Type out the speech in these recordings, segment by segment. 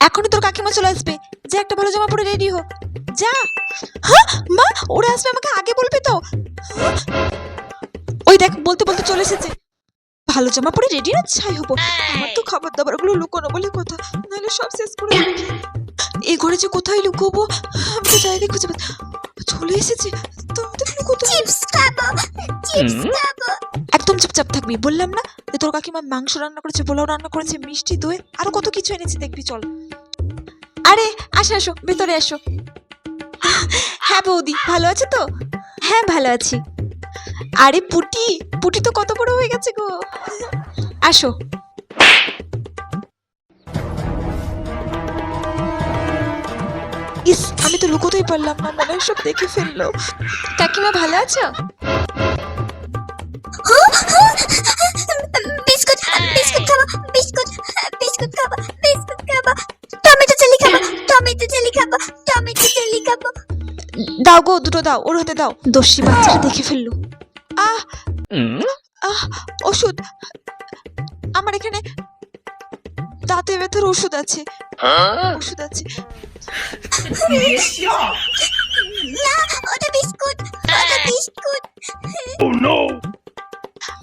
এখনই তোর কাকিমা চলে আসবে। যা একটা ভালো জামা পরে রেডি হো। যা। হ্যাঁ? মা ওরা আসবে আমাকে আগে বলবি তো? ওই দেখ বলতে বলতে চলে এসেছে। ভালো জামা পরে রেডি না? ছাই হব আমার তো খাবার দাবারগুলো লুকোনো বলে কথা। নাহলে সব শেষ করে। এই ঘরে যে কোথায় লুকোবো? আমি তো জায়গায় খুঁজে পাচ্ছি চলে এসেছে। তো আমাদের লুকোতে চিপস খাব। চিপস খাব। একদম চুপচাপ থাকবি। বললাম না যে তোর কাকিমা মাংস রান্না করেছে, পোলাও রান্না করেছে, মিষ্টি, দই, আরও কত কিছু এনেছে, দেখবি, চল। আরে, আসো আসো, ভেতরে আসো। হ্যাঁ বৌদি, ভালো আছে তো? হ্যাঁ ভালো আছি। আরে পুটি পুটি তো কত বড় হয়ে গেছে গো। আসো। ইস, আমি তো লুকোতেই পারলাম না, মনে হয় সব দেখে ফেলল। কাকিমা ভালো আছো? দাও গো দুটো দাও ওর হাতে দাও। দস্যি বাচ্চাটা দেখে ফেলল। আহ আহ ওষুধ। আমার এখানে দাঁতে ব্যথার ওষুধ আছে। ওষুধ আছে। না ওটা বিস্কুট ওটা বিস্কুট।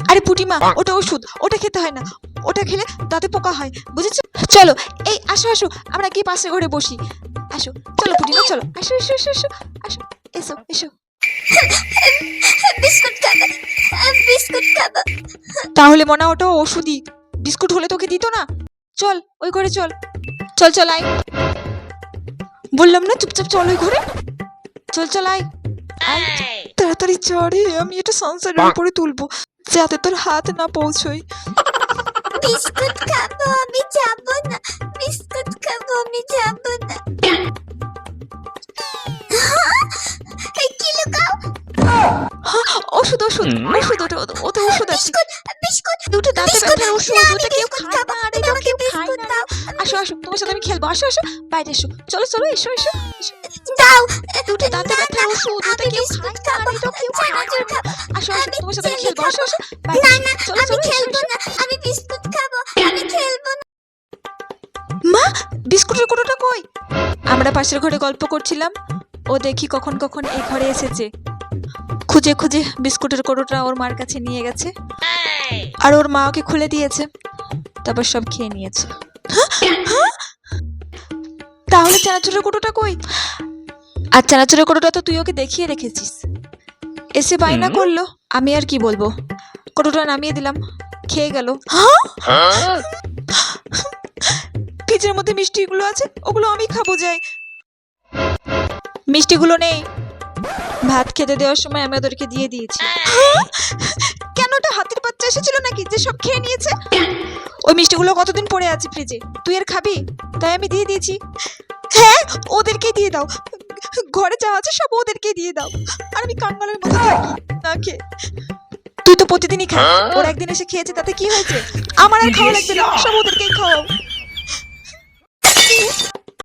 আরে পুটিমা ওটা ওষুধ ওটা খেতে হয় না। ওটা খেলে দাঁতে পোকা হয় বুঝেছ? চলো এই আসো আসো আমরা গিয়ে পাশে ঘরে বসি। আসো চলো পুটিমা চলো। আসো এসো এসো এসো আসো এসো এসো। বিস্কুট খাব বিস্কুট খাব। তাহলে মনে হয় ওটা ওষুধই। বিস্কুট হলে তোকে দিত না? চল ওই ঘরে চল। চল চল আয়। বললাম না চুপচাপ চল ওই ঘরে। চল চল আয়। আয় তাড়াতাড়ি চড়ে আমি এটা সংসারের উপরে তুলবো যাতে তোর হাত না পৌঁছই বিস্কুট খাব আমি যাব না। বিস্কুট খাব আমি যাব না। কি লুকাও? ওষুধ ওষুধ ওষুধ ওটা ওটা- ওটা ওষুধ আছে। বিস্কুট বিস্কুট দুটো দাঁতে ব্যথার ওষুধ না, কেউ খায় না আর এটা কেউ খায় না। আসো আসো তোমার সাথে আমি খেলব। আসো আসো বাইরে এসো। চলো চলো এসো এসো এসো। দাও। দুটো দাঁতে ব্যথার ওষুধ ওটা কেউ খায় না আর এটা কেউ খায় না। আসো আসো তোমার সাথে আমি খেলব। আসো আসো বাইরে না এসো। না চলো চলো পাশের ঘরে গল্প করছিলাম। ও দেখি কখন কখন এই ঘরে এসেছে। খুঁজে খুঁজে বিস্কুটের কোটোটা ওর মার কাছে নিয়ে গেছে। আর ওর মা ওকে খুলে দিয়েছে। তারপর সব খেয়ে নিয়েছে? তাহলে চানাচুরের কোটোটা কই? আর চানাচুরের কোটোটা তো তুই ওকে দেখিয়ে রেখেছিস। এসে বায়না করল আমি আর কি বলব? কোটোটা নামিয়ে দিলাম খেয়ে গেল। হ্যাঁ? ফ্রিজের মধ্যে মিষ্টিগুলো আছে ওগুলো আমি খাব যাই। মিষ্টিগুলো নেই। ভাত খেতে দেওয়ার সময় আমি ওদেরকে দিয়ে দিয়েছি। হ্যাঁ? কেন ওটা হাতির বাচ্চা এসেছিল নাকি? যে সব খেয়ে নিয়েছে? ওই মিষ্টিগুলো কতদিন পড়ে আছে ফ্রিজে তুই আর খাবি? তাই আমি দিয়ে দিয়েছি। হ্যাঁ ওদেরকে দিয়ে দাও। ঘরে যা আছে সব ওদেরকে দিয়ে দাও। আর আমি কাঙ্গালের মতো থাকি না খেয়ে। তুই তো প্রতিদিনই খা। ওর একদিন এসে খেয়েছে তাতে কি হয়েছে? আমার আর খাওয়া লাগবে না। সব ওদেরকেই খাওয়াও।